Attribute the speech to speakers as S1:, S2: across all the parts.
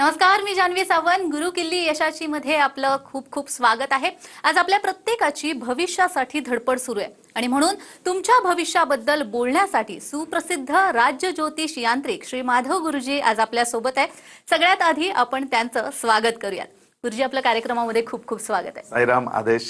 S1: नमस्कार मी जान्हवी सावंत. गुरु किल्ली यशाची मध्ये आपलं खूप खूप स्वागत आहे. आज आपल्या प्रत्येकाची भविष्यासाठी धडपड सुरू आहे. आणि म्हणून तुमच्या भविष्याबद्दल बोलण्यासाठी सुप्रसिद्ध राज्य ज्योतिष यांत्रिक श्री माधव गुरुजी आज आपल्यासोबत आहे. सगळ्यात आधी आपण त्यांचं स्वागत करूयात. गुरुजी आपल्या कार्यक्रमामध्ये खूप खूप स्वागत आहे.
S2: साईराम आदेश.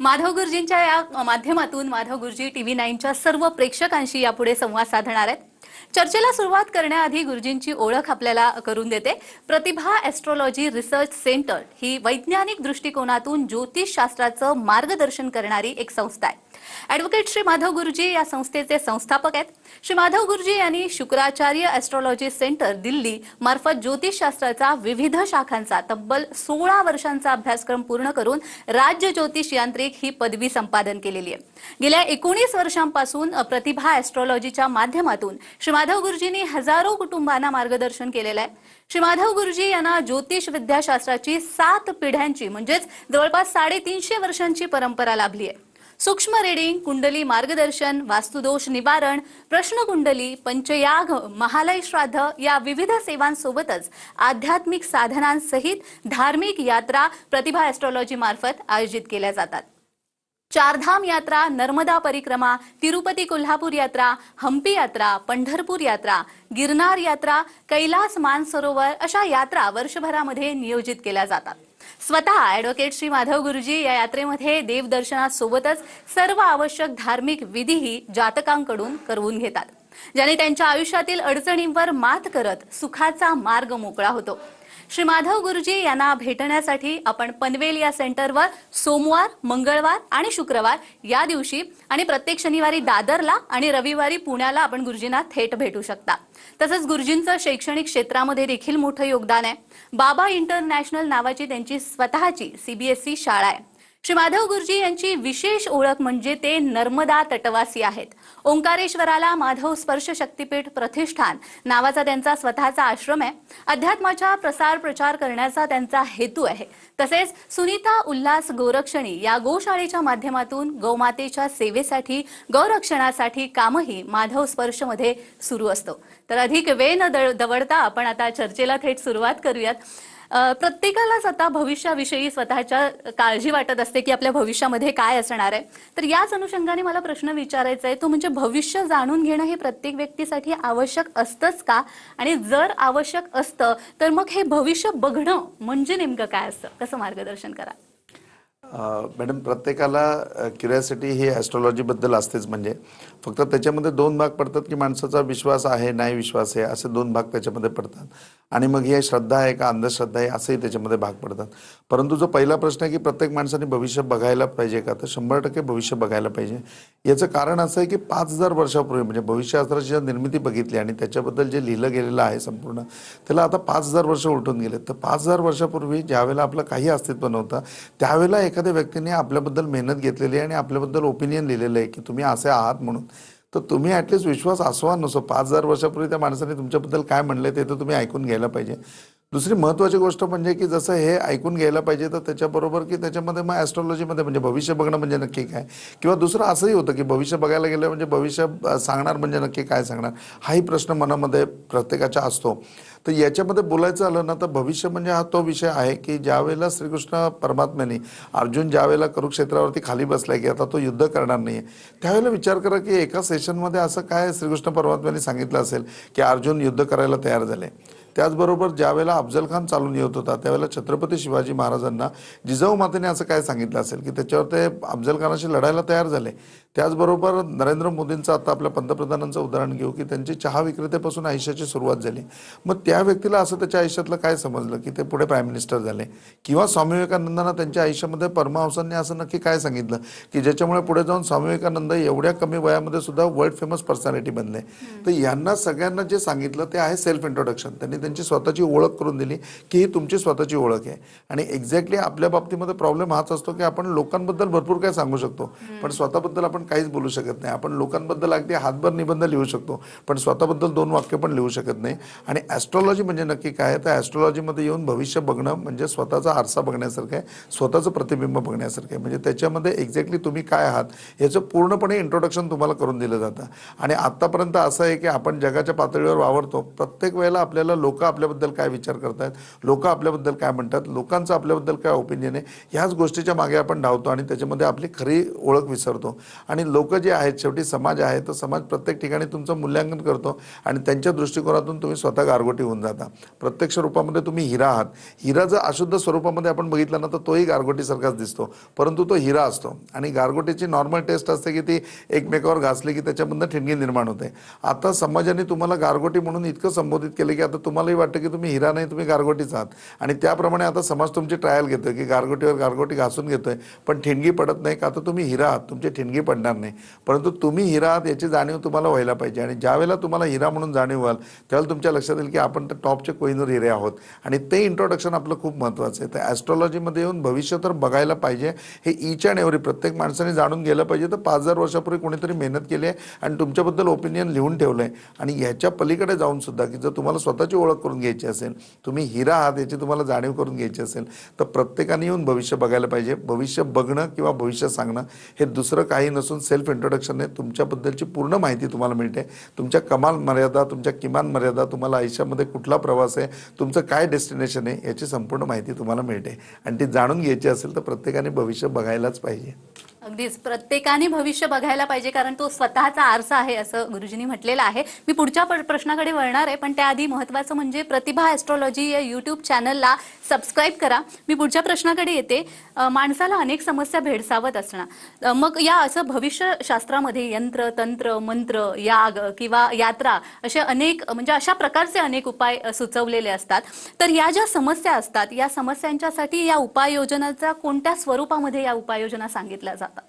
S1: माधव गुरुजींच्या या माध्यमातून माधव गुरुजी टीव्ही नाईनच्या सर्व प्रेक्षकांशी यापुढे संवाद साधणार आहेत. चर्चेला सुरुवात करण्याआधी गुरुजींची ओळख आपल्याला करून देते. प्रतिभा एस्ट्रॉलॉजी रिसर्च सेंटर ही वैज्ञानिक दृष्टिकोनातून ज्योतिषशास्त्राचं मार्गदर्शन करणारी एक संस्था आहे. ऍडव्होकेट श्री माधव गुरुजी या संस्थेचे संस्थापक आहेत. श्री माधव गुरुजी यांनी शुक्राचार्य एस्ट्रॉलॉजी सेंटर दिल्ली मार्फत ज्योतिषशास्त्राचा विविध शाखांचा तब्बल सोळा वर्षांचा अभ्यासक्रम पूर्ण करून राज्य ज्योतिष यांत्रिक ही पदवी संपादन केलेली आहे. गेल्या एकोणीस वर्षांपासून प्रतिभा एस्ट्रॉलॉजीच्या माध्यमातून श्री माधव गुरुजींनी हजारो कुटुंबांना मार्गदर्शन केलेलं आहे. श्री माधव गुरुजी यांना ज्योतिष विद्याशास्त्राची सात पिढ्यांची म्हणजेच जवळपास साडेतीनशे वर्षांची परंपरा लाभली आहे. सूक्ष्म रीडिंग कुंडली मार्गदर्शन वास्तुदोष निवारण प्रश्नकुंडली पंचयाग महालय श्राद्ध या विविध सेवांसोबतच आध्यात्मिक साधनांसहित धार्मिक यात्रा प्रतिभा एस्ट्रॉलॉजी मार्फत आयोजित केल्या जातात. चारधाम यात्रा नर्मदा परिक्रमा तिरुपती कोल्हापूर यात्रा हम्पी यात्रा पंढरपूर यात्रा गिरनार यात्रा कैलास मानसरोवर अशा यात्रा वर्षभरामध्ये नियोजित केल्या जातात. स्वतः ऍडव्होकेट श्री माधव गुरुजी या यात्रेमध्ये देवदर्शनासोबतच सर्व आवश्यक धार्मिक विधीही जातकांकडून करवून घेतात. ज्याने त्यांच्या आयुष्यातील अडचणींवर मात करत सुखाचा मार्ग मोकळा होतो. श्री माधव गुरुजी यांना भेटण्यासाठी आपण पनवेल या सेंटरवर सोमवार मंगळवार आणि शुक्रवार या दिवशी आणि प्रत्येक शनिवारी दादरला आणि रविवारी पुण्याला आपण गुरुजींना थेट भेटू शकता. तसंच गुरुजींचं शैक्षणिक क्षेत्रामध्ये देखील मोठं योगदान आहे. बाबा इंटरनॅशनल नावाची त्यांची स्वतःची सीबीएसई शाळा आहे. श्री माधव गुरुजी यांची विशेष ओळख म्हणजे ते नर्मदा तटवासी आहेत. ओंकारेश्वराला माधव स्पर्श शक्तीपीठ प्रतिष्ठान नावाचा त्यांचा स्वतःचा आश्रम आहे. अध्यात्माच्या प्रसार प्रचार करण्याचा त्यांचा हेतू आहे. तसेच सुनीता उल्हास गोरक्षणी या गोशाळेच्या माध्यमातून गोमातेच्या सेवेसाठी गौरक्षणासाठी कामही माधव स्पर्शमध्ये सुरू असतो. तर अधिक वेळ न दळ- दवडता आपण आता चर्चेला थेट सुरुवात करूयात. प्रत्येकालाच आता भविष्याविषयी स्वतःच्या काळजी वाटत असते की आपल्या भविष्यामध्ये काय असणार आहे. तर याच अनुषंगाने मला प्रश्न विचारायचा आहे तो म्हणजे भविष्य जाणून घेणं हे प्रत्येक व्यक्तीसाठी आवश्यक असतंच का? आणि जर आवश्यक असतं तर मग हे भविष्य बघणं म्हणजे नेमकं काय असतं? कसं मार्गदर्शन करा
S2: मॅडम प्रत्येकाला क्युरियासिटी ही ॲस्ट्रॉलॉजीबद्दल असतेच म्हणजे. फक्त त्याच्यामध्ये दोन भाग पडतात की माणसाचा विश्वास आहे नाही विश्वास आहे असे दोन भाग त्याच्यामध्ये पडतात. आणि मग हे श्रद्धा आहे का अंधश्रद्धा आहे असंही त्याच्यामध्ये भाग पडतात. परंतु जो पहिला प्रश्न आहे की प्रत्येक माणसाने भविष्य बघायला पाहिजे का? तर शंभर टक्के भविष्य बघायला पाहिजे. याचं कारण असं आहे की पाच हजार वर्षापूर्वी म्हणजे भविष्यशास्त्राची जर निर्मिती बघितली आणि त्याच्याबद्दल जे लिहिलं गेलेलं आहे संपूर्ण त्याला आता पाच हजार वर्ष उलटून गेले तर पाच हजार वर्षापूर्वी ज्यावेळेला आपलं काही अस्तित्व नव्हतं त्यावेळेला एका एखाद्या व्यक्तीने आपल्याबद्दल मेहनत घेतलेली आहे आणि आपल्याबद्दल ओपिनियन लिहिलेलं आहे की तुम्ही असे आहात म्हणून तर तुम्ही ॲटलिस्ट विश्वास असवा नसो पाच हजार वर्षापूर्वी त्या माणसाने तुमच्याबद्दल काय म्हणलं ते तर तुम्ही ऐकून घ्यायला पाहिजे. दुसरी महत्त्वाची गोष्ट म्हणजे की जसं हे ऐकून घ्यायला पाहिजे तर त्याच्याबरोबर की त्याच्यामध्ये मग ॲस्ट्रॉलॉजीमध्ये म्हणजे भविष्य बघणं म्हणजे नक्की काय? किंवा दुसरं असंही होतं की भविष्य बघायला गेलं म्हणजे भविष्य सांगणार म्हणजे नक्की काय सांगणार? हाही प्रश्न मनामध्ये प्रत्येकाच्या असतो. तर याच्यामध्ये बोलायचं आलं ना तर भविष्य म्हणजे हा तो विषय आहे की ज्यावेळेला श्रीकृष्ण परमात्म्याने अर्जुन ज्यावेळेला कुरुक्षेत्रावरती खाली बसला की आता तो युद्ध करणार नाही आहे त्यावेळेला विचार करा की एका सेशनमध्ये असं काय श्रीकृष्ण परमात्म्याने सांगितलं असेल की अर्जुन युद्ध करायला तयार झाले त्याचबरोबर ज्यावेळेला अफजल खान चालून येत होता त्यावेळेला छत्रपती शिवाजी महाराजांना जिजाऊ मातेने असं काय सांगितलं असेल की त्याच्यावर ते अफजल खानाशी लढायला तयार झाले? त्याचबरोबर नरेंद्र मोदींचं आता आपल्या पंतप्रधानांचं उदाहरण घेऊ की त्यांची चहा विक्रेत्यापासून आयुष्याची सुरुवात झाली. मग त्या व्यक्तीला असं त्याच्या आयुष्यातलं काय समजलं की ते पुढे प्राईम मिनिस्टर झाले? किंवा स्वामी विवेकानंदांना त्यांच्या आयुष्यामध्ये परमहंसांनी असं नक्की काय सांगितलं? की ज्याच्यामुळे पुढे जाऊन स्वामी विवेकानंद एवढ्या कमी वयामध्ये सुद्धा वर्ल्ड फेमस पर्सनॅलिटी बनले. तर यांना सगळ्यांना जे सांगितलं ते आहे सेल्फ इंट्रोडक्शन त्यांनी त्यांची स्वतःची ओळख करून दिली की ही तुमची स्वतःची ओळख आहे. आणि एक्झॅक्टली आपल्या बाबतीमध्ये प्रॉब्लेम हाच असतो की आपण लोकांबद्दल भरपूर काय सांगू शकतो. पण स्वतःबद्दल आपण आपण काहीच बोलू शकत नाही. आपण लोकांबद्दल अगदी हातभर निबंध लिहू शकतो पण स्वतःबद्दल दोन वाक्य पण लिहू शकत नाही. आणि ॲस्ट्रॉलॉजी म्हणजे नक्की काय? तर ॲस्ट्रॉलॉजीमध्ये येऊन भविष्य बघणं म्हणजे स्वतःचा आरसा बघण्यासारखं आहे स्वतःचं प्रतिबिंब बघण्यासारखं आहे. म्हणजे त्याच्यामध्ये एक्झॅक्टली तुम्ही काय आहात याचं पूर्णपणे इंट्रोडक्शन तुम्हाला करून दिलं जातं. आणि आत्तापर्यंत असं आहे की आपण जगाच्या पातळीवर वावरतो. प्रत्येक वेळेला आपल्याला लोक आपल्याबद्दल काय विचार करतात लोक आपल्याबद्दल काय म्हणतात लोकांचं आपल्याबद्दल काय ओपिनियन आहे ह्याच गोष्टीच्या मागे आपण धावतो आणि त्याच्यामध्ये आपली खरी ओळख विसरतो. आणि लोक जे आहेत शेवटी समाज आहे तर समाज प्रत्येक ठिकाणी तुमचं मूल्यांकन करतो आणि त्यांच्या दृष्टिकोनातून तुम्ही स्वतः गारगोटी होऊन जाता. प्रत्यक्ष रूपामध्ये तुम्ही हिरा आहात. हिरा जर अशुद्ध स्वरूपामध्ये आपण बघितला ना तर तोही गारगोटीसारखाच दिसतो. परंतु तो हिरा असतो. आणि गारगोटीची नॉर्मल टेस्ट असते की ती एकमेकावर घासली की त्याच्यामधनं ठिणगी निर्माण होते. आता समाजाने तुम्हाला गारगोटी म्हणून इतकं संबोधित केलं की आता तुम्हालाही वाटतं की तुम्ही हिरा नाही तुम्ही गारगोटीच आहात. आणि त्याप्रमाणे आता समाज तुमची ट्रायल घेतोय की गारगोटीवर गारगोटी घासून घेतोय. पण ठिणगी पडत नाही का? तर तुम्ही हिरा आहात. तुमची ठिणगी पडणार नाही. परंतु तुम्ही हिरा आहात याची जाणीव तुम्हाला व्हायला पाहिजे. आणि ज्यावेळेला तुम्हाला हिरा म्हणून जाणीव व्हाल त्यावेळेला तुमच्या लक्षात येईल की आपण तर टॉपचे कोहिनूर हिरे आहोत. आणि ते इंट्रोडक्शन आपलं खूप महत्त्वाचं आहे. तर ॲस्ट्रॉलॉजीमध्ये येऊन भविष्य तर बघायला पाहिजे. हे ईच अँड एव्हरी प्रत्येक माणसाने जाणून गेलं पाहिजे. तर पाच हजार वर्षापूर्वी कोणीतरी मेहनत केली आहे आणि तुमच्याबद्दल ओपिनियन लिहून ठेवलं आहे आणि ह्याच्या पलीकडे जाऊन सुद्धा की जर तुम्हाला स्वतःची ओळख करून घ्यायची असेल तुम्ही हिरा आहात याची तुम्हाला जाणीव करून घ्यायची असेल तर प्रत्येकाने येऊन भविष्य बघायला पाहिजे. भविष्य बघणं किंवा भविष्य सांगणं हे दुसरं काही नसून सेल्फ इंट्रोडक्शन आहे. तुमच्याबद्दलची पूर्ण माहिती तुम्हाला मिळते. तुमच्या कमाल मर्यादा तुमच्या किमान मर्यादा तुम्हाला आयुष्यामध्ये कुठला प्रवास आहे तुमचं काय डेस्टिनेशन आहे याची संपूर्ण माहिती तुम्हाला मिळते. आणि ती जाणून घ्यायची असेल तर प्रत्येकाने भविष्य बघायलाच पाहिजे.
S1: अगदीच. प्रत्येकाने भविष्य बघायला पाहिजे कारण तो स्वतःचा आरसा आहे असं गुरुजींनी म्हटलेलं आहे. मी पुढच्या प्र- प्रश्नाकडे वळणार आहे पण त्याआधी महत्वाचं म्हणजे प्रतिभा ॲस्ट्रॉलॉजी या यूट्यूब चॅनलला सबस्क्राईब करा. मी पुढच्या प्रश्नाकडे येते. माणसाला अनेक समस्या भेडसावत असणार मग या असं भविष्यशास्त्रामध्ये यंत्र तंत्र मंत्र याग किंवा यात्रा असे अनेक म्हणजे अशा प्रकारचे अनेक उपाय सुचवलेले असतात. तर या ज्या समस्या असतात या समस्यांच्यासाठी या उपाययोजनाचा कोणत्या स्वरूपामध्ये या उपाययोजना सांगितल्या जातात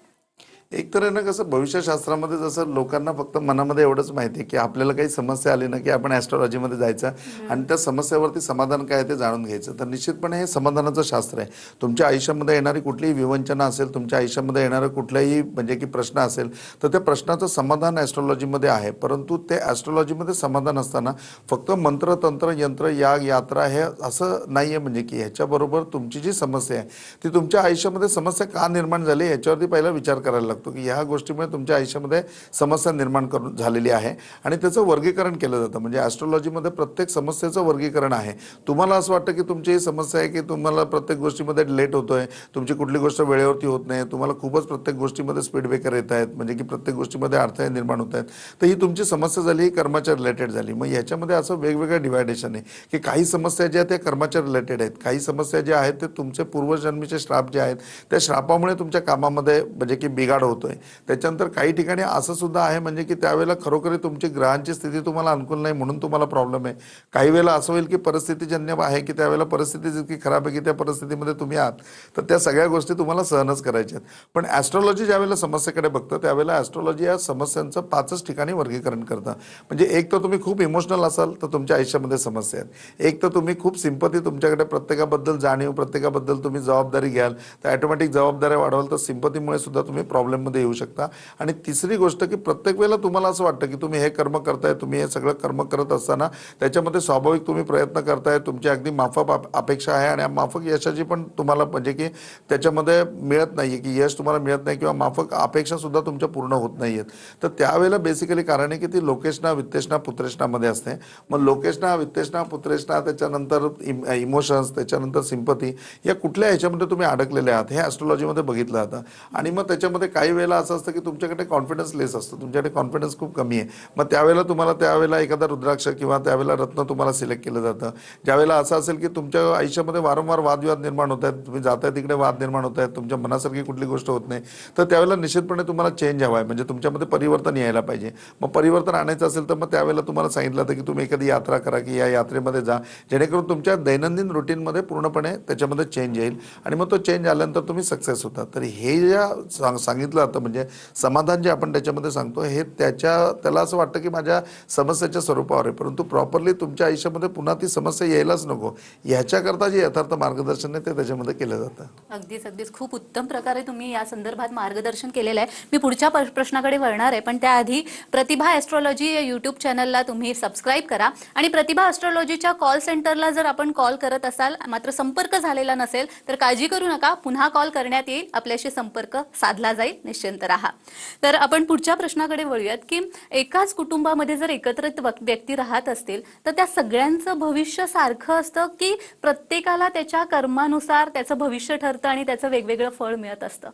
S2: एक तर ना कसं भविष्यशास्त्रामध्ये जसं लोकांना फक्त मनामध्ये एवढंच माहिती आहे की आपल्याला काही समस्या आली ना की आपण ॲस्ट्रॉलॉजीमध्ये जायचं आणि त्या समस्यावरती समाधान काय आहे ते जाणून घ्यायचं. तर निश्चितपणे हे समाधानाचं शास्त्र आहे. तुमच्या आयुष्यामध्ये येणारी कुठलीही विवंचना असेल तुमच्या आयुष्यामध्ये येणारं कुठलाही म्हणजे की प्रश्न असेल तर त्या प्रश्नाचं समाधान ॲस्ट्रॉलॉजीमध्ये आहे. परंतु ते ॲस्ट्रॉलॉजीमध्ये समाधान असताना फक्त मंत्र तंत्र यंत्र याग यात्रा हे असं नाही आहे म्हणजे की ह्याच्याबरोबर तुमची जी समस्या आहे ती तुमच्या आयुष्यामध्ये समस्या का निर्माण झाली याच्यावरती पहिला विचार करायला लागतो. की ह्या गोष्टीमुळे तुमच्या आयुष्यामध्ये समस्या निर्माण करून झालेली आहे. आणि त्याचं वर्गीकरण केलं जातं. म्हणजे ॲस्ट्रॉलॉजीमध्ये प्रत्येक समस्येचं वर्गीकरण आहे. तुम्हाला असं वाटतं की तुमची ही समस्या आहे की तुम्हाला प्रत्येक गोष्टीमध्ये लेट होतो आहे तुमची कुठली गोष्ट वेळेवरती होत नाही तुम्हाला खूपच प्रत्येक गोष्टीमध्ये स्पीड ब्रेकर येत आहेत म्हणजे की प्रत्येक गोष्टीमध्ये अडथळे निर्माण होत आहेत. तर ही तुमची समस्या झाली ही कर्माच्या रिलेटेड झाली. मग ह्याच्यामध्ये असं वेगवेगळं डिवायडेशन आहे की काही समस्या ज्या आहेत त्या कर्माच्या रिलेटेड आहेत. काही समस्या ज्या आहेत ते तुमचे पूर्वजन्मीचे श्राप जे आहेत त्या श्रापामुळे तुमच्या कामामध्ये म्हणजे की बिघाड होतोय. त्याच्यानंतर काही ठिकाणी असं सुद्धा आहे म्हणजे की त्यावेळेला खरोखर तुमची ग्रहांची स्थिती तुम्हाला अनुकूल नाही म्हणून तुम्हाला प्रॉब्लेम आहे. काही वेळेला असं होईल की परिस्थितीजन्य आहे की त्यावेळेला परिस्थिती जितकी खराब आहे की त्या परिस्थितीमध्ये तुम्ही आहात. तर त्या सगळ्या गोष्टी तुम्हाला सहनच करायच्या आहेत. पण ॲस्ट्रॉलॉजी ज्यावेळेला समस्येकडे बघतं त्यावेळेला ॲस्ट्रॉलॉजी या समस्यांचं पाचच ठिकाणी वर्गीकरण करतं. म्हणजे एक तर तुम्ही खूप इमोशनल असाल तर तुमच्या आयुष्यामध्ये समस्या आहेत. एक तर तुम्ही खूप सिंपती तुमच्याकडे प्रत्येकाबद्दल जाणीव प्रत्येकाबद्दल तुम्ही जबाबदारी घ्याल. तर ॲटोमॅटिक जबाबदाऱ्या वाढवाल तर सिंपतीमुळे सुद्धा तुम्ही प्रॉब्लेम प्रॉब्लेममध्ये येऊ शकता. आणि तिसरी गोष्ट की प्रत्येक वेळेला तुम्हाला असं वाटतं की तुम्ही हे कर्म करताय तुम्ही हे सगळं कर्म करत असताना त्याच्यामध्ये स्वाभाविक तुम्ही प्रयत्न करताय तुमची अगदी माफक अपेक्षा आहे आणि माफक यशाची पण तुम्हाला म्हणजे की त्याच्यामध्ये मिळत नाही की यश तुम्हाला मिळत नाही किंवा माफक अपेक्षासुद्धा तुमच्या पूर्ण होत नाही आहेत तर त्यावेळेला बेसिकली कारण आहे की ती लोकेशना वित्तेषणा पुत्रेषणामध्ये असते. मग लोकेशना वित्तेषणा पुत्रेषणा त्याच्यानंतर इमोशन्स त्याच्यानंतर सिंपथी या कुठल्या ह्याच्यामध्ये तुम्ही अडकलेले आहात हे ॲस्ट्रॉलॉजीमध्ये बघितलं जातं. आणि मग त्याच्यामध्ये काय काही वेळेला असं असतं की तुमच्याकडे कॉन्फिडन्स लेस असतो. तुमच्याकडे कॉन्फिडन्स खूप कमी आहे. मग त्यावेळेला तुम्हाला त्यावेळेला एखादा रुद्राक्ष किंवा त्यावेळेला रत्न तुम्हाला सिलेक्ट केलं जातं. ज्यावेळेला असं असेल की तुमच्या आयुष्यामध्ये वारंवार वादविवाद निर्माण होत आहेत तुम्ही जाताय तिकडे वाद निर्माण होत आहेत तुमच्या मनासारखी कुठली गोष्ट होत नाही तर त्यावेळेला निश्चितपणे तुम्हाला चेंज हवा आहे. म्हणजे तुमच्यामध्ये परिवर्तन यायला पाहिजे. मग परिवर्तन आणायचं असेल तर मग त्यावेळेला तुम्हाला सांगितलं होतं की तुम्ही एखादी यात्रा करा की या यात्रेमध्ये जा. जेणेकरून तुमच्या दैनंदिन रुटीनमध्ये पूर्णपणे त्याच्यामध्ये चेंज येईल आणि मग तो चेंज आल्यानंतर तुम्ही सक्सेस होता. तर हे ज्या सांग सांगितलं सांगितलं जातं. म्हणजे समाधान जे आपण त्याच्यामध्ये सांगतो हे त्याच्या त्याला असं वाटतं की माझ्या समस्येच्या स्वरूपावर आहे. परंतु प्रॉपरली तुमच्या आयुष्यामध्ये पुन्हा ती समस्या यायलाच नको. ह्याच्याकरता जे यथार्थ मार्गदर्शन आहे ते त्याच्यामध्ये केलं जातं.
S1: अगदीच अगदीच. खूप उत्तम प्रकारे तुम्ही या संदर्भात मार्गदर्शन केलेलं आहे. मी पुढच्या प्रश्नाकडे वळणार आहे पण त्याआधी प्रतिभा ॲस्ट्रॉलॉजी या यूट्यूब चॅनलला तुम्ही सबस्क्राईब करा. आणि प्रतिभा ॲस्ट्रॉलॉजीच्या कॉल सेंटरला जर आपण कॉल करत असाल मात्र संपर्क झालेला नसेल तर काळजी करू नका. पुन्हा कॉल करण्यात येईल. आपल्याशी संपर्क साधला जाईल. निश्चिंत राहा. तर आपण पुढच्या प्रश्नाकडे वळूयात की एकाच कुटुंबामध्ये जर एकत्रित व्यक्ती राहत असतील तर त्या सगळ्यांचं भविष्य सारखं असतं की प्रत्येकाला त्याच्या कर्मानुसार त्याचं भविष्य ठरतं आणि त्याचं वेगवेगळं फळ मिळत असतं?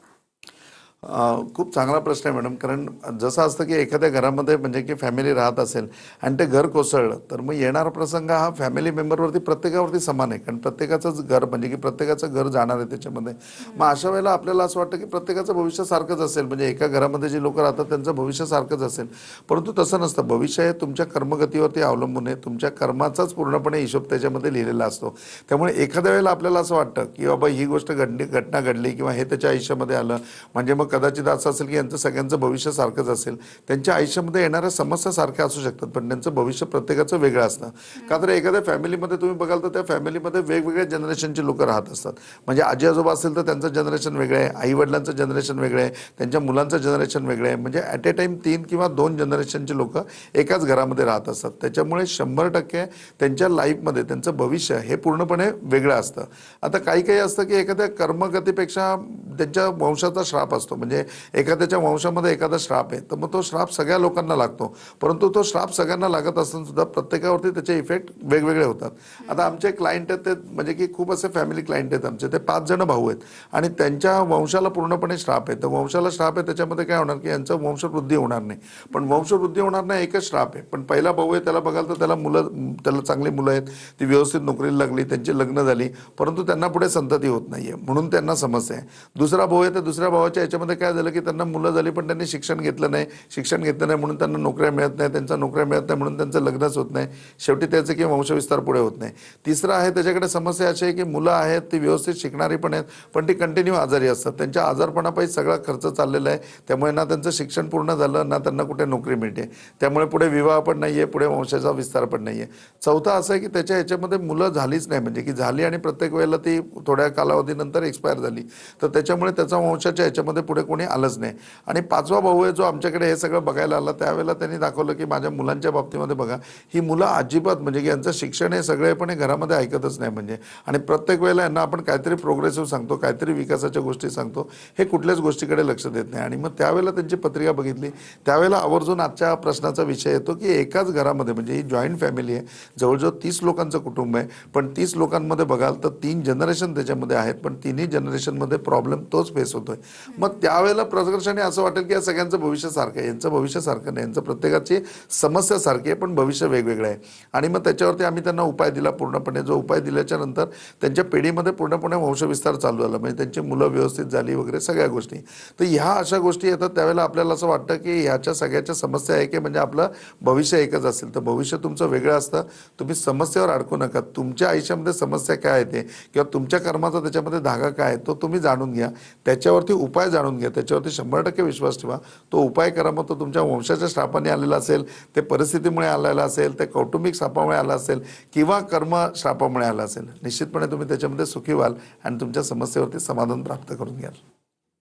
S2: खूप चांगला प्रश्न आहे मॅडम. कारण जसं असतं की एखाद्या घरामध्ये म्हणजे की फॅमिली राहत असेल आणि ते घर कोसळलं तर मग येणारा प्रसंग हा फॅमिली मेंबरवरती प्रत्येकावरती समान आहे. कारण प्रत्येकाचंच घर म्हणजे की प्रत्येकाचं घर जाणार आहे त्याच्यामध्ये. मग अशा वेळेला आपल्याला असं वाटतं की प्रत्येकाचं भविष्य सारखंच असेल. म्हणजे एका घरामध्ये जे लोक राहतात त्यांचं भविष्य सारखंच असेल. परंतु तसं नसतं. भविष्य हे तुमच्या कर्मगतीवरती अवलंबून आहे. तुमच्या कर्माचाच पूर्णपणे हिशोब त्याच्यामध्ये लिहिलेला असतो. त्यामुळे एखाद्या वेळेला आपल्याला असं वाटतं की बाबा ही गोष्ट घडली घटना घडली किंवा हे त्याच्या आयुष्यामध्ये आलं. म्हणजे मग कदाचित असं असेल की यांचं सगळ्यांचं भविष्य सारखंच असेल. त्यांच्या आयुष्यामध्ये येणाऱ्या समस्या सारख्या असू शकतात पण त्यांचं भविष्य प्रत्येकाचं वेगळं असतं. का तर एखाद्या फॅमिलीमध्ये तुम्ही बघाल तर त्या फॅमिलीमध्ये वेगवेगळ्या जनरेशनचे लोक राहत असतात. म्हणजे आजी आजोबा असेल तर त्यांचं जनरेशन वेगळं आहे आईवडिलांचं जनरेशन वेगळं आहे त्यांच्या मुलांचं जनरेशन वेगळं आहे. म्हणजे ॲट ए टाईम तीन किंवा दोन जनरेशनचे लोक एकाच घरामध्ये राहत असतात. त्याच्यामुळे शंभर टक्के त्यांच्या लाईफमध्ये त्यांचं भविष्य हे पूर्णपणे वेगळं असतं. आता काही काही असतं की एखाद्या कर्मगतीपेक्षा त्यांच्या वंशाचा श्राप असतो. म्हणजे एखाद्याच्या वंशामध्ये एखादा श्राप आहे तर मग तो श्राप सगळ्या लोकांना लागतो. परंतु तो श्राप सगळ्यांना लागत असून सुद्धा प्रत्येकावरती त्याचे इफेक्ट वेगवेगळे होतात. आता आमचे क्लायंट आहेत ते म्हणजे की खूप असे फॅमिली क्लायंट आहेत आमचे ते पाच जण भाऊ आहेत. आणि त्यांच्या वंशाला पूर्णपणे श्राप आहे. तर वंशाला श्राप आहे त्याच्यामध्ये काय होणार की यांचं वंशवृद्धी होणार नाही. पण वंशवृद्धी होणार नाही एकच श्राप आहे. पण पहिला भाऊ आहे त्याला बघाल तर त्याला मुलं त्याला चांगली मुलं आहेत. ती व्यवस्थित नोकरीला लागली त्यांची लग्न झाली. परंतु त्यांना पुढे संतती होत नाहीये. म्हणून त्यांना समस्या आहे. दुसरा भाऊ आहे तर दुसऱ्या भावाच्या याच्यामध्ये काय झालं की त्यांना मुलं झाली पण त्यांनी शिक्षण घेतलं नाही. शिक्षण घेतलं नाही म्हणून त्यांना नोकऱ्या मिळत नाही त्यांच्या नोकऱ्या मिळत नाही म्हणून त्यांचं लग्नच होत नाही. शेवटी त्याचं किंवा वंशविस्तार पुढे होत नाही. तिसरं आहे त्याच्याकडे समस्या अशी आहे की मुलं आहेत ती व्यवस्थित शिकणारी पण आहेत पण ती कंटिन्यू आजारी असतात. त्यांच्या आजारपणापायी सगळा खर्च चाललेला आहे. त्यामुळे ना त्यांचं शिक्षण पूर्ण झालं ना त्यांना कुठे नोकरी मिळते. त्यामुळे पुढे विवाह पण नाही आहे पुढे वंशाचा विस्तार पण नाही आहे चौथा असं आहे की त्याच्या ह्याच्यामध्ये मुलं झालीच नाही. म्हणजे की झाली आणि प्रत्येक वेळेला ती थोड्या कालावधीनंतर एक्सपायर झाली. तर त्याच्यामुळे त्याचा वंशाच्या ह्याच्यामध्ये पुढे कोणी आलंच नाही. आणि पाचवा भाऊ आहे जो आमच्याकडे हे सगळं बघायला आला त्यावेळेला त्यांनी दाखवलं की माझ्या मुलांच्या बाबतीमध्ये बघा ही मुलं अजिबात म्हणजे की यांचं शिक्षण हे सगळेपणे घरामध्ये ऐकतच नाही म्हणजे. आणि प्रत्येक वेळेला यांना आपण काहीतरी प्रोग्रेसिव्ह सांगतो काहीतरी विकासाच्या गोष्टी सांगतो हे कुठल्याच गोष्टीकडे लक्ष देत नाही. आणि मग त्यावेळेला त्यांची पत्रिका बघितली त्यावेळेला आवर्जून आजच्या प्रश्नाचा विषय येतो की एकाच घरामध्ये म्हणजे ही जॉईंट फॅमिली आहे जवळजवळ तीस लोकांचं कुटुंब आहे पण तीस लोकांमध्ये बघाल तर तीन जनरेशन त्याच्यामध्ये आहेत पण तिन्ही जनरेशनमध्ये प्रॉब्लेम तोच फेस होतोय. मग त्यावेळेला प्रकर्षाने असं वाटेल की या सगळ्यांचं भविष्य सारखं आहे. यांचं भविष्य सारखं नाही. यांचं प्रत्येकाची समस्या सारखी आहे पण भविष्य वेगवेगळं आहे. आणि मग त्याच्यावरती आम्ही त्यांना उपाय दिला पूर्णपणे. जो उपाय दिल्याच्या नंतर त्यांच्या पिढीमध्ये पूर्णपणे वंशविस्तार चालू झाला. म्हणजे त्यांची मुलं व्यवस्थित झाली वगैरे सगळ्या गोष्टी. तर ह्या अशा गोष्टी येतात. त्यावेळेला आपल्याला असं वाटतं की ह्याच्या सगळ्याच्या समस्या आहे की म्हणजे आपलं भविष्य एकच असेल. तर भविष्य तुमचं वेगळं असतं. तुम्ही समस्येवर अडकू नका. तुमच्या आयुष्यामध्ये समस्या काय आहे ते किंवा तुमच्या कर्माचा त्याच्यामध्ये धागा काय आहे तो तुम्ही जाणून घ्या. त्याच्यावरती उपाय जाणून घ्या. त्याच्यावरती शंभर टक्के विश्वास ठेवा. तो उपाय करा. मग तो तुमच्या वंशाच्या श्रापाने आलेला असेल ते परिस्थितीमुळे आलेला असेल ते कौटुंबिक श्रापामुळे आला असेल किंवा कर्म श्रापामुळे आला असेल. निश्चितपणे तुम्ही त्याच्यामध्ये सुखी व्हाल आणि तुमच्या समस्येवरती समाधान प्राप्त करून घ्याल.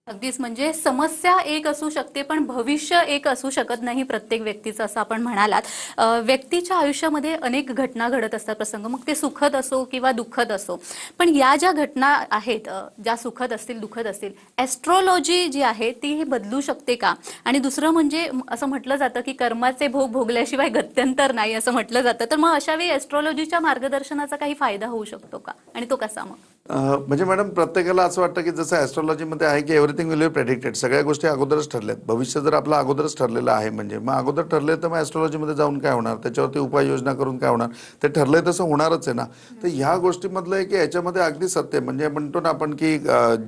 S1: अगदीच म्हणजे समस्या एक असू शकते पण भविष्य एक असू शकत नाही प्रत्येक व्यक्तीचं असं आपण म्हणालात. व्यक्तीच्या आयुष्यामध्ये अनेक घटना घडत असतात प्रसंग. मग ते सुखद असो किंवा दुःखद असो. पण या ज्या घटना आहेत ज्या सुखद असतील दुःखद असतील ॲस्ट्रॉलॉजी जी आहे ती हे बदलू शकते का? आणि दुसरं म्हणजे असं म्हटलं जातं की कर्माचे भोग भोगल्याशिवाय गत्यंतर नाही असं म्हटलं जातं. तर मग अशा वेळी ॲस्ट्रॉलॉजीच्या मार्गदर्शनाचा काही फायदा होऊ शकतो का? आणि तो कसा मग?
S2: म्हणजे मॅडम प्रत्येकाला असं वाटतं की जसं ॲस्ट्रॉलॉजीमध्ये आहे की एव्हरीथिंग विल बी प्रेडिक्टेड सगळ्या गोष्टी अगोदरच ठरल्यात. भविष्य जर आपलं अगोदरच ठरलेलं आहे म्हणजे मग अगोदर ठरले तर मग ॲस्ट्रॉलॉजीमध्ये जाऊन काय होणार? त्याच्यावरती उपाययोजना करून काय होणार? ते ठरलंय तसं होणारच आहे ना. तर ह्या गोष्टीमधलं आहे की याच्यामध्ये अगदी सत्य म्हणजे म्हणतो ना आपण की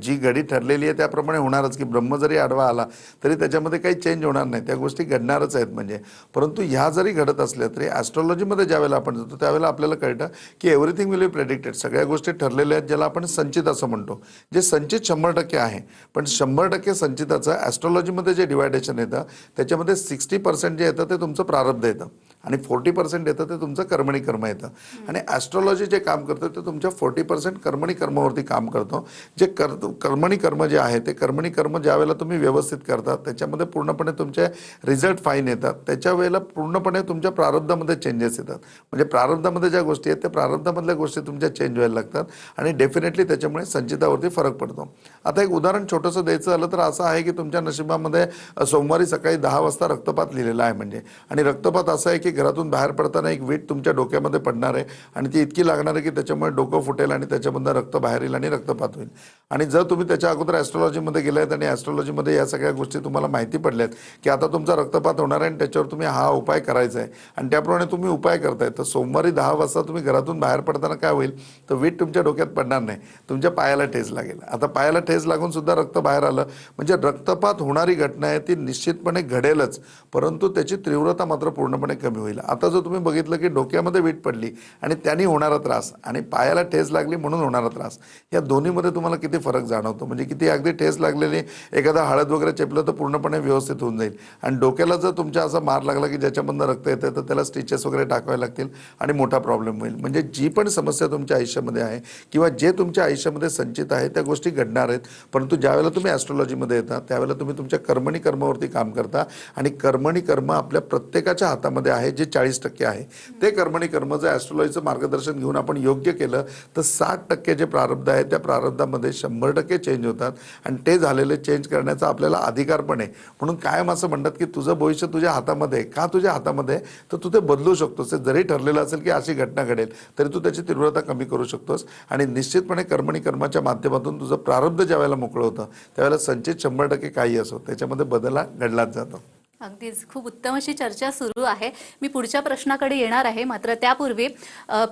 S2: जी घडी ठरलेली आहे त्याप्रमाणे होणारच की ब्रह्म जरी आडवा आला तरी त्याच्यामध्ये काही चेंज होणार नाही. त्या गोष्टी घडणारच आहेत म्हणजे. परंतु ह्या जरी घडत असल्या तरी ॲस्ट्रॉलॉजीमध्ये ज्यावेळेला आपण जातो त्यावेळेला आपल्याला कळतं की एव्हरीथिंग विल बी प्रेडिक्टेड सगळ्या गोष्टी ठरलेल्या आहेत ज्याला आपण संचित असं म्हणतो. जे संचित शंभर टक्के आहे. पण शंभर टक्के संचिताचं ॲस्ट्रॉलॉजीमध्ये जे डिवायडेशन येतं त्याच्यामध्ये सिक्स्टी पर्सेंट जे येतं ते तुमचं प्रारब्ध येतं. आणि फोर्टी पर्सेंट येतं ते तुमचं कर्मणी कर्म येतं. आणि ॲस्ट्रॉलॉजी जे काम करतं ते तुमच्या फोर्टी पर्सेंट कर्मणी कर्मावरती काम करतो. जे कर कर्मणी कर्म जे आहे ते कर्मणी कर्म ज्या वेळेला तुम्ही व्यवस्थित करता त्याच्यामध्ये पूर्णपणे तुमचे रिझल्ट फाईन येतात. त्याच्या वेळेला पूर्णपणे तुमच्या प्रारब्धामध्ये चेंजेस येतात. म्हणजे प्रारब्धामध्ये ज्या गोष्टी आहेत त्या प्रारब्धामधल्या गोष्टी तुमच्या चेंज व्हायला लागतात आणि डेफिनेटली त्याच्यामुळे संचितावरती फरक पडतो. आता एक उदाहरण छोटंसं द्यायचं झालं तर असं आहे की तुमच्या नशिबामध्ये सोमवारी सकाळी दहा वाजता रक्तपात लिहिलेला आहे म्हणजे. आणि रक्तपात असं आहे की घरातून बाहेर पडताना एक वीट तुमच्या डोक्यामध्ये पडणार आहे आणि ती इतकी लागणार आहे की त्याच्यामुळे डोकं फुटेल आणि त्याच्यामधनं रक्त बाहेर येईल आणि रक्तपात होईल. आणि जर तुम्ही त्याच्या अगोदर ॲस्ट्रॉलॉजीमध्ये गेलात आणि ॲस्ट्रॉलॉजीमध्ये या सगळ्या गोष्टी तुम्हाला माहिती पडल्यात की आता तुमचा रक्तपात होणार आहे आणि त्याच्यावर तुम्ही हा उपाय करायचा आहे. आणि त्याप्रमाणे तुम्ही उपाय करताय. तर सोमवारी दहा वाजता तुम्ही घरातून बाहेर पडताना काय होईल? तर वीट तुमच्या डोक्यात पडणार नाही. तुमच्या पायाला ठेस लागेल. आता पायाला ठेस लागून सुद्धा रक्त बाहेर आलं. म्हणजे रक्तपात होणारी घटना आहे ती निश्चितपणे घडेलच. परंतु त्याची तीव्रता मात्र पूर्णपणे कमी होईल. आता जर तुम्ही बघितलं की डोक्यामध्ये वीट पडली आणि त्यांनी होणारा त्रास आणि पायाला ठेस लागली म्हणून होणारा त्रास या दोन्हीमध्ये तुम्हाला किती फरक जाणवतो? म्हणजे किती अगदी ठेस लागलेली एखादा हळद वगैरे चेपलं तर पूर्णपणे व्यवस्थित होऊन जाईल. आणि डोक्याला जर तुमच्या असा मार लागला की ज्याच्यामधनं रक्त येतं तर त्याला स्टिचेस वगैरे टाकावे लागतील आणि मोठा प्रॉब्लेम होईल. म्हणजे जी पण समस्या तुमच्या आयुष्यामध्ये आहे किंवा जे तुमच्या आयुष्यामध्ये संचित आहे त्या गोष्टी घडणार आहेत. परंतु ज्यावेळेला तुम्ही ॲस्ट्रॉलॉजीमध्ये येता त्यावेळेला तुम्ही तुमच्या कर्मणी कर्मावरती काम करता आणि कर्मणी कर्म आपल्या प्रत्येकाच्या हातामध्ये आहे जे चाळीस टक्के आहे ते कर्मणी कर्म जर ॲस्ट्रॉलॉजीचं मार्गदर्शन घेऊन आपण योग्य केलं तर साठ टक्के जे प्रारब्ध आहे त्या प्रारब्धामध्ये शंभर टक्के चेंज होतात. आणि ते झालेले चेंज करण्याचा आपल्याला अधिकार पण आहे. म्हणून कायम असं म्हणतात की तुझं भविष्य तुझ्या हातामध्ये आहे. का तुझ्या हातामध्ये आहे? तर तू ते बदलू शकतोस. ते जरी ठरलेलं असेल की अशी घटना घडेल तरी तू त्याची तीव्रता कमी करू शकतोस. आणि निश्चितपणे कर्मणी कर्माच्या माध्यमातून तुझं प्रारब्ध ज्या वेळेला मोकळं होतं त्यावेळेला संचित शंभर टक्के काही असो. त्याच्यामध्ये बदल हा घडलाच जातो.
S1: अगदीच. खूप उत्तम अशी चर्चा सुरू आहे. मी पुढच्या प्रश्नाकडे येणार आहे. मात्र त्यापूर्वी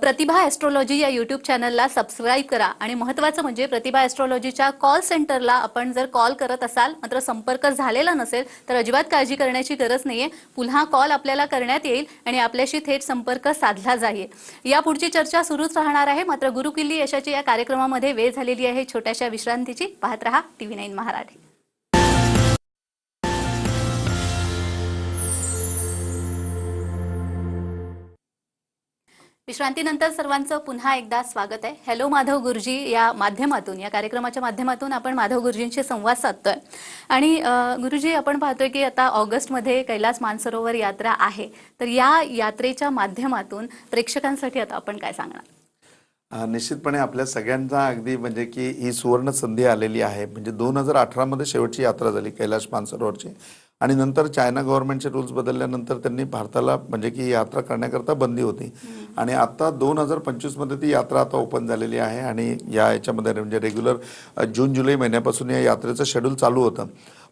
S1: प्रतिभा ॲस्ट्रॉलॉजी या यूट्यूब चॅनलला सबस्क्राईब करा. आणि महत्त्वाचं म्हणजे प्रतिभा ॲस्ट्रॉलॉजीच्या कॉल सेंटरला आपण जर कॉल करत असाल मात्र संपर्क झालेला नसेल तर अजिबात काळजी करण्याची गरज नाही आहे पुन्हा कॉल आपल्याला करण्यात येईल आणि आपल्याशी थेट संपर्क साधला जाईल. या पुढची चर्चा सुरूच राहणार आहे. मात्र गुरुकिल्ली यशाची या कार्यक्रमामध्ये वेळ झालेली आहे. छोट्याशा विश्रांतीची. पाहत रहा टीव्ही नाईन मराठी. विश्रांतीनंतर सर्वांचं पुन्हा एकदा स्वागत आहे. हॅलो माधव गुरुजी या माध्यमातून या कार्यक्रमाच्या माध्यमातून आपण माधव गुरुजींशी संवाद साधतोय. आणि गुरुजी आपण पाहतोय की आता ऑगस्टमध्ये कैलास मानसरोवर यात्रा आहे. तर या यात्रेच्या माध्यमातून प्रेक्षकांसाठी आता आपण काय सांगणार?
S2: निश्चितपणे आपल्या सगळ्यांचा अगदी म्हणजे की ही सुवर्ण संधी आलेली आहे. म्हणजे दोन हजार अठरामध्ये शेवटची यात्रा झाली कैलाश मानसरोवरची. आणि नंतर चायना गव्हर्नमेंटचे रूल्स बदलल्यानंतर त्यांनी भारताला म्हणजे की यात्रा करण्याकरता बंदी होती. आणि आता दोन हजार पंचवीसमध्ये ती यात्रा आता ओपन झालेली आहे आणि या याच्यामध्ये म्हणजे रेग्युलर जून जुलै महिन्यापासून या यात्रेचं शेड्यूल चालू होतं.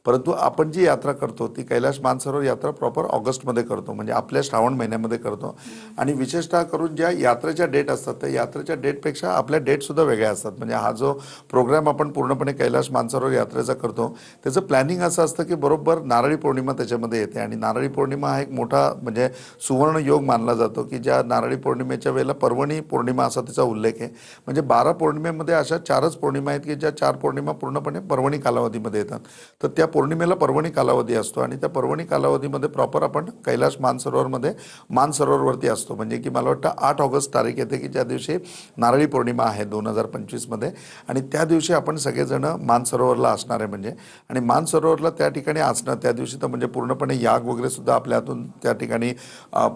S2: परंतु आपण जी यात्रा करतो ती कैलाश मानसरोवर यात्रा प्रॉपर ऑगस्टमध्ये करतो म्हणजे आपल्या श्रावण महिन्यामध्ये करतो. आणि विशेषतः करून ज्या यात्रेच्या डेट असतात त्या यात्रेच्या डेटपेक्षा आपल्या डेटसुद्धा वेगळ्या असतात. म्हणजे हा जो प्रोग्राम आपण पूर्णपणे कैलाश मानसरोवर यात्रेचा करतो त्याचं प्लॅनिंग असं असतं की बरोबर नारळी पौर्णिमा त्याच्यामध्ये येते. आणि नारळी पौर्णिमा हा एक मोठा म्हणजे सुवर्ण योग मानला जातो की ज्या नारळी पौर्णिमेच्या वेळेला पर्वणी पौर्णिमा असा तिचा उल्लेख आहे. म्हणजे बारा पौर्णिमेमध्ये अशा चारच पौर्णिमा आहेत की ज्या चार पौर्णिमा पूर्णपणे पर्वणी कालावधीमध्ये येतात. तर त्या पौर्णिमेला पर्वणी कालावधी असतो आणि त्या पर्वणी कालावधीमध्ये प्रॉपर आपण कैलाश मानसरोवरमध्ये मानसरोवरवरती असतो. म्हणजे की मला वाटतं आठ ऑगस्ट तारीख येते की ज्या दिवशी नारळी पौर्णिमा आहे दोन हजार पंचवीसमध्ये. आणि त्या दिवशी आपण सगळेजणं मानसरोवरला असणार आहे म्हणजे. आणि मानसरोवरला त्या ठिकाणी असणं त्या दिवशी तर म्हणजे पूर्णपणे याग वगैरे सुद्धा आपल्या हातून त्या ठिकाणी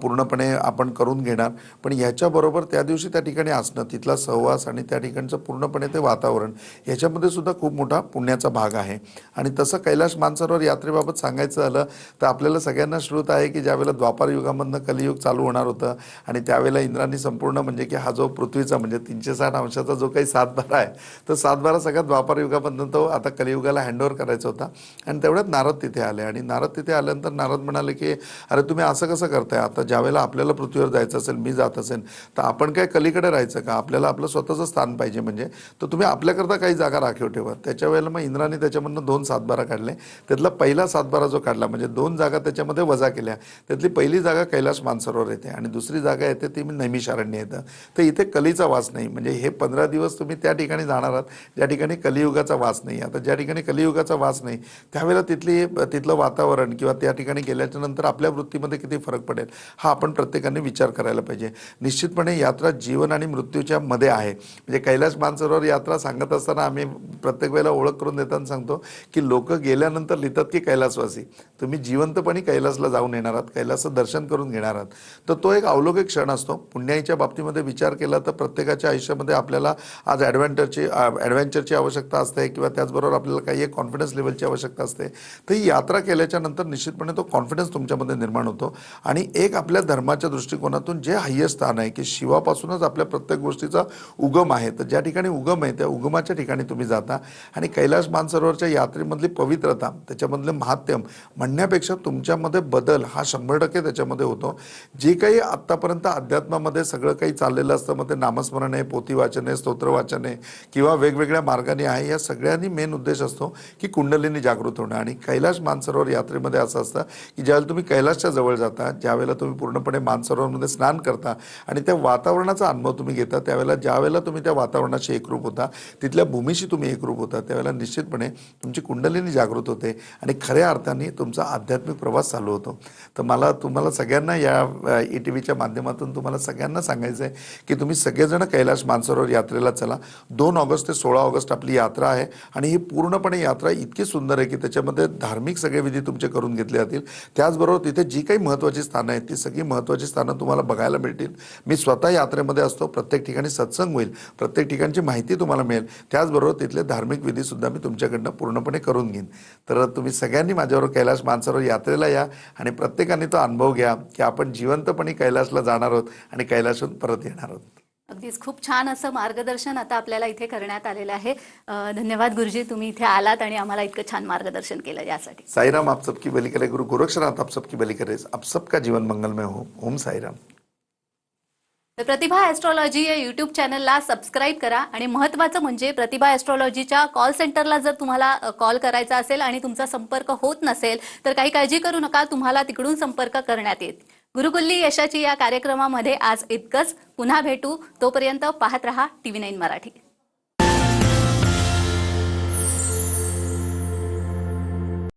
S2: पूर्णपणे आपण करून घेणार. पण ह्याच्याबरोबर त्या दिवशी त्या ठिकाणी असणं तिथला सहवास आणि त्या ठिकाणचं पूर्णपणे ते वातावरण याच्यामध्ये सुद्धा खूप मोठा पुण्याचा भाग आहे. आणि तसं कैलाश मानसरोवर यात्रेबाबत सांगायचं झालं तर आपल्याला सगळ्यांना श्रुत आहे की ज्यावेळेला द्वापार युगामधनं कलियुग चालू होणार होतं आणि त्यावेळेला इंद्रांनी संपूर्ण म्हणजे की हा जो पृथ्वीचा म्हणजे तीनशे साठ अंशाचा जो काही सातबारा आहे तर सातबारा सगळ्या द्वापार युगामधनं तो आता कलियुगाला हँडओव्हर करायचा होता. आणि तेवढ्यात नारद तिथे आले आणि नारद तिथे आल्यानंतर नारद म्हणाले की अरे तुम्ही असं कसं करताय? आता ज्यावेळेला आपल्याला पृथ्वीवर जायचं असेल मी जात असेल तर आपण काय कलीकडे राहायचं का? आपल्याला आपलं स्वतःचं स्थान पाहिजे म्हणजे. तर तुम्ही आपल्याकरता काही जागा राखीव ठेवा. त्याच्या वेळेला मग इंद्राने त्याच्यामधनं दोन सातबारा काढले. काढले त्यातला पहिला सातबारा जो काढला म्हणजे दोन जागा त्याच्यामध्ये वजा केल्या त्यातली पहिली जागा कैलाश मानसरोवर येते आणि दुसरी जागा येते ती नैमिषारण्य येतं. तर इथे कलीचा वास नाही म्हणजे हे पंधरा दिवस तुम्ही त्या ठिकाणी जाणार आहात ज्या ठिकाणी कलियुगाचा वास नाही. आता ज्या ठिकाणी कलियुगाचा वास नाही त्यावेळेला तिथली तिथलं वातावरण किंवा त्या ठिकाणी गेल्याच्यानंतर आपल्या वृत्तीमध्ये किती फरक पडेल हा आपण प्रत्येकाने विचार करायला पाहिजे. निश्चितपणे यात्रा जीवन आणि मृत्यूच्या मध्ये आहे. म्हणजे कैलाश मानसरोवर यात्रा सांगत असताना आम्ही प्रत्येक वेळेला ओळख करून देताना सांगतो की लोक गेले गेल्यानंतर लिहितात की कैलासवासी. तुम्ही जिवंतपणे कैलासला जाऊन येणार आहात कैलासचं दर्शन करून घेणार आहात. तर तो एक अवलौकिक क्षण असतो. पुण्याईच्या बाबतीमध्ये विचार केला तर प्रत्येकाच्या आयुष्यामध्ये आपल्याला आज ॲडव्हेंचरची ॲडव्हेंचरची आवश्यकता असते किंवा त्याचबरोबर आपल्याला काही एक कॉन्फिडन्स लेवलची आवश्यकता असते. तर ही यात्रा केल्याच्यानंतर निश्चितपणे तो कॉन्फिडन्स तुमच्यामध्ये निर्माण होतो. आणि एक आपल्या धर्माच्या दृष्टिकोनातून जे हाय्य स्थान आहे की शिवापासूनच आपल्या प्रत्येक गोष्टीचा उगम आहे. तर ज्या ठिकाणी उगम आहे त्या उगमाच्या ठिकाणी तुम्ही जाता. आणि कैलास मानसरोवरच्या यात्रेमधली पवित्र पवित्रता त्याच्यामधले महात्यम म्हणण्यापेक्षा तुमच्यामध्ये बदल हा शंभर टक्के त्याच्यामध्ये होतो. जे काही आत्तापर्यंत अध्यात्मामध्ये सगळं काही चाललेलं असतं मग ते नामस्मरण आहे पोथी वाचन आहे स्तोत्र वाचन आहे किंवा वेगवेगळ्या मार्गाने आहे या सगळ्यांनी मेन उद्देश असतो की कुंडलीनी जागृत होणं. आणि कैलाश मानसरोवर यात्रेमध्ये असं असतं की ज्यावेळेला तुम्ही कैलाशच्या जवळ जाता ज्यावेळेला तुम्ही पूर्णपणे मानसरोवरमध्ये स्नान करता आणि त्या वातावरणाचा अनुभव तुम्ही घेता त्यावेळेला ज्यावेळेला तुम्ही त्या वातावरणाशी एकरूप होता तिथल्या भूमीशी तुम्ही एकरूप होता त्यावेळेला निश्चितपणे तुमची कुंडलीनी जागृत होते. आणि खऱ्या अर्थाने तुमचा आध्यात्मिक प्रवास चालू होतो. तर मला तुम्हाला सगळ्यांना या ई टी व्हीच्या माध्यमातून तुम्हाला सगळ्यांना सांगायचं आहे की तुम्ही सगळेजण कैलाश मानसरोवर यात्रेला चला. दोन ऑगस्ट ते सोळा ऑगस्ट आपली यात्रा आहे. आणि ही पूर्णपणे यात्रा इतकी सुंदर आहे की त्याच्यामध्ये धार्मिक सगळे विधी तुमचे करून घेतले जातील. त्याचबरोबर तिथे जी काही महत्त्वाची स्थानं आहेत ती सगळी महत्त्वाची स्थानं तुम्हाला बघायला मिळतील. मी स्वतः यात्रेमध्ये असतो. प्रत्येक ठिकाणी सत्संग होईल. प्रत्येक ठिकाणची माहिती तुम्हाला मिळेल. त्याचबरोबर तिथले धार्मिक विधीसुद्धा मी तुमच्याकडनं पूर्णपणे करून घेईन. तर तुम्ही सगळ्यांनी माझ्याबरोबर कैलास मानसरोवर यात्रेला या आणि प्रत्येकाने तो अनुभव घ्या की आपण जिवंतपणे कैलासला जाणार आहोत आणि कैलासहून परत येणार आहोत.
S1: अगदीच खूप छान असं मार्गदर्शन आता आपल्याला इथे करण्यात आलेलं आहे. धन्यवाद गुरुजी तुम्ही इथे आलात आणि आम्हाला इतकं छान मार्गदर्शन केलं यासाठी.
S2: साईराम आप सबकी बली करे गुरु गोरक्षनाथ आप सबकी बली करे आप सबका जीवन मंगलमय हो. ओम साईराम.
S1: तर प्रतिभा ॲस्ट्रॉलॉजी या यूट्यूब चॅनलला सबस्क्राईब करा. आणि महत्त्वाचं म्हणजे प्रतिभा ॲस्ट्रॉलॉजीच्या कॉल सेंटरला जर तुम्हाला कॉल करायचा असेल आणि तुमचा संपर्क होत नसेल तर काही काळजी करू नका. तुम्हाला तिकडून संपर्क करण्यात येईल. गुरुकुल्ली यशाची या कार्यक्रमामध्ये आज इतकंच. पुन्हा भेटू. तोपर्यंत पाहत रहा टीव्ही नाईन मराठी.